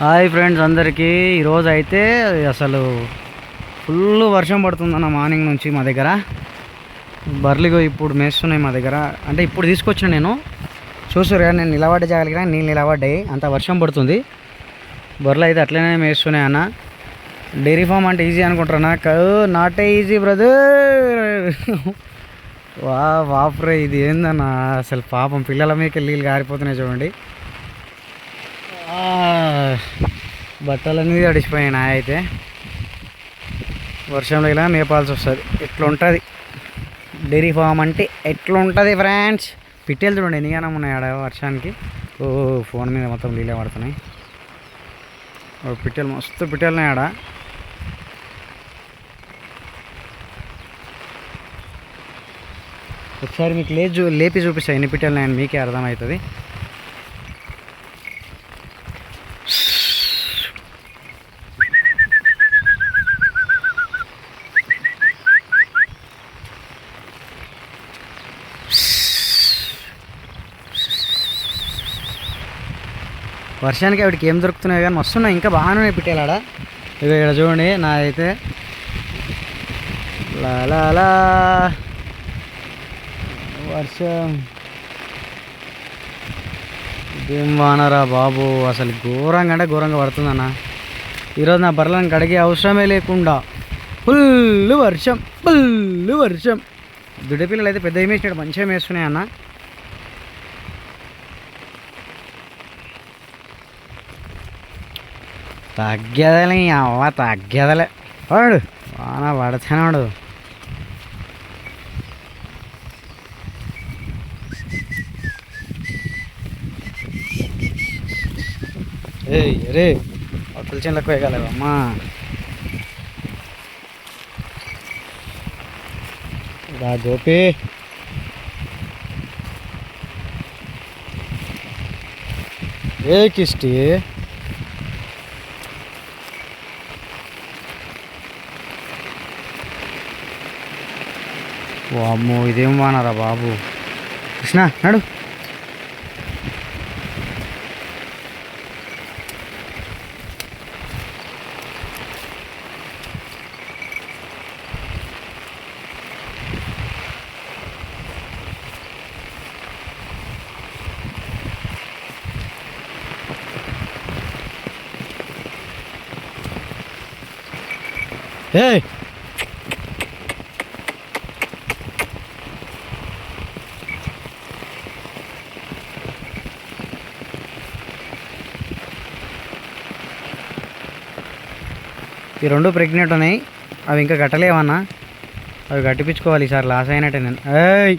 Hi friends అందరికీ. ఈరోజు అయితే అసలు ఫుల్ వర్షం పడుతుందన్న మార్నింగ్ నుంచి మా దగ్గర. బర్లిగో ఇప్పుడు మేస్తున్నాయి మా దగ్గర. అంటే ఇప్పుడు తీసుకొచ్చిన నేను. చూసారు కదా నేను నిలబడ్డ జాగలిగిన నీళ్ళు నిలబడ్డాయి. అంత వర్షం పడుతుంది. బర్రెలు అయితే అట్లనే మేస్తున్నాయి అన్న. డైరీ ఫామ్ అంటే ఈజీ అనుకుంటారా నాకు నాట్ ఈజీ బ్రదర్. వా వాప్రే ఇది ఏందన్న? అసలు పాపం పిల్లల మీకు నీళ్ళు గారిపోతున్నాయి చూడండి. బట్టలన్నీ తడిసిపోయాయి నా అయితే. వర్షంలో ఇలా మేపాల్సి వస్తుంది. ఎట్లుంటుంది? డైరీ ఫామ్ అంటే ఎట్లుంటుంది ఫ్రెండ్స్? పిట్టెలు చూడండి ఎన్నిగానం ఉన్నాయి ఆడ వర్షానికి? ఓ ఫోన్ మీద మొత్తం నీళ్ళే పడుతున్నాయి. ఓ పిట్టెలు మస్తు పిట్టెలు ఉన్నాయి ఆడ. ఒకసారి మీకు లేచి చూ లేపి చూపిస్తాను ఎన్ని పిట్టెలు ఉన్నాయని మీకే అర్థమవుతుంది. వర్షానికి ఆవిడకి ఏం దొరుకుతున్నాయి కానీ మస్తున్నాయి. ఇంకా బాగానే పెట్టేలాడ ఇక ఇక్కడ చూడండి నా అయితే లా వర్షం. ఇదేం వానరా బాబు అసలు ఘోరంగా అంటే ఘోరంగా పడుతుందన్న. ఈరోజు నా బర్రెలను కడిగే అవసరమే లేకుండా ఫుల్ వర్షం ఫుల్ వర్షం. దుడ్డ పిల్లలు అయితే పెద్ద వేసినాడు మంచిగా వేస్తున్నాయి అన్న తగ్గేదలే అవ్వ తగ్గేదలే. వాడు వాన పడతానాడు. ఏయ్ రే అవతల చేనులకు వేయగలవమ్మా రా గోపి. ఏ కిష్టి. వామ్మో ఇదేం వానరా బాబు కృష్ణ నడు Hey! ఈ రెండు ప్రెగ్నెంట్ ఉన్నాయి. అవి ఇంకా కట్టలేవన్నా. అవి కట్టిపించుకోవాలి ఈసారి లాస్ అయినట్టే నేను. ఏయ్!